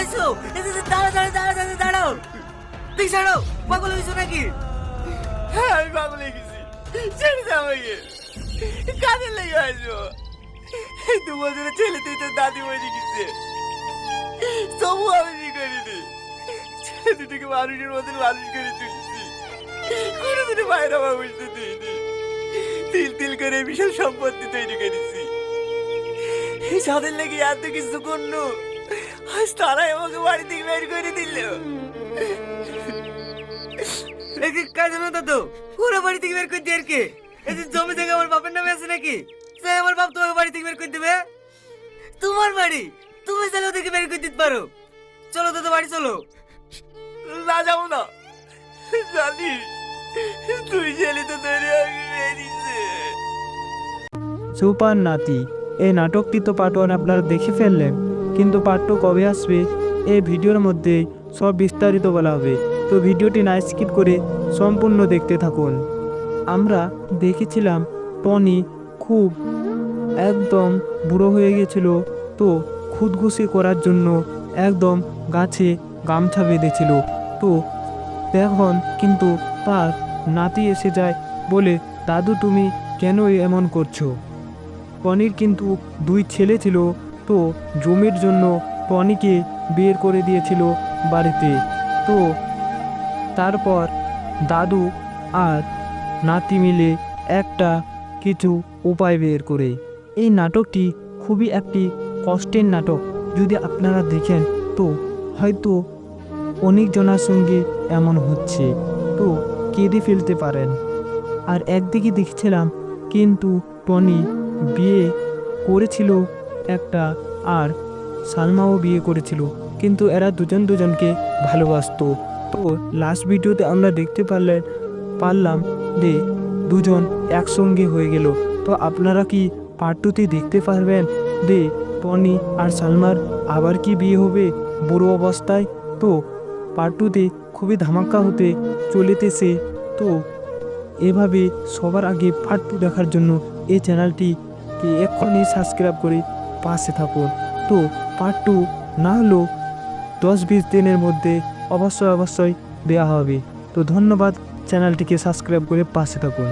এই দাঁড়াও দাঁড়াও দাঁড়াও দাঁড়াও দাঁড়াও। তুই ছাড়ো, পাগল হয়েছো নাকি? হ্যাঁ আমি পাগল হয়ে গেছি। ছেড়ে দাও আমাকে। কাজে লেগে আসব দু বছরের ছেলে তুই তোর দাদি মরে গেছে। তবু আমি কি করিনি ছেলে দুটোকে মানুষের মতন মানুষ করে তুলছি। কোনোদিনও বাইরে আমার বুঝতে দিইনি। তিল তিল করে বিশাল সম্পত্তি তৈরি করেছি। যাদের লেগে এত কিছু করল আজ বাড়ি থেকে বের করে পুরো বাড়ি থেকে বের জমি থেকে আমার বাপের নাকি? বাপ তোমাকে বাড়ি থেকে বের তোমার বাড়ি? তুমি বের করে দিতে পারো। চলো বাড়ি চলো। না, যাব না। জানিস তুই তো সুপার নাতি, এই নাটকটি তো পার্ট ওয়ান আপনারা দেখে ফেললেন। কিন্তু পার্ট কবে আসবে, এই ভিডিওর মধ্যে সব বিস্তারিত বলা হবে। তো ভিডিওটি না স্কিপ করে সম্পূর্ণ দেখতে থাকুন। আমরা দেখেছিলাম টনি খুব একদম বুড়ো হয়ে গেছিল, তো খুদঘুষি করার জন্য একদম গাছে গামছা বেঁধেছিল। তো তখন কিন্তু তার নাতি এসে যায় বলে, দাদু তুমি কেন এমন করছ? টনির কিন্তু দুই ছেলে ছিল তো জমির জন্য টনিকে বের করে দিয়েছিল বাড়িতে। তো তারপর দাদু আর নাতি মিলে একটা কিছু উপায় বের করে। এই নাটকটি খুবই একটি কষ্টের নাটক। যদি আপনারা দেখেন, তো হয়তো অনেকজনের সঙ্গে এমন হচ্ছে। তো কেঁদে ফেলতে পারেন। আর একদিকে দেখছিলাম, কিন্তু টনি বিয়ে করেছিল একটা আর সালমাও বিয়ে করেছিল, কিন্তু এরা দুজন দুজনকে ভালোবাসতো। তো লাস্ট ভিডিওতে আমরা দেখতে পারলেন পারলাম যে দুজন একসঙ্গে হয়ে গেল। তো আপনারা কি পার্ট টুতে দেখতে পারবেন যে টনি আর সালমার আবার কি বিয়ে হবে বুড়ো অবস্থায়? তো পার্ট টুতে খুবই ধামাকা হতে চলিতেছে। তো এভাবে সবার আগে পার্ট টু দেখার জন্য এই চ্যানেলটিকে এক্ষুনি সাবস্ক্রাইব করে পাশে থাকুন। তো পার্ট টু না হলেও দশ বিশ দিনের মধ্যে অবশ্যই অবশ্যই দেওয়া হবে। তো ধন্যবাদ চ্যানেলটিকে সাবস্ক্রাইব করে পাশে থাকুন।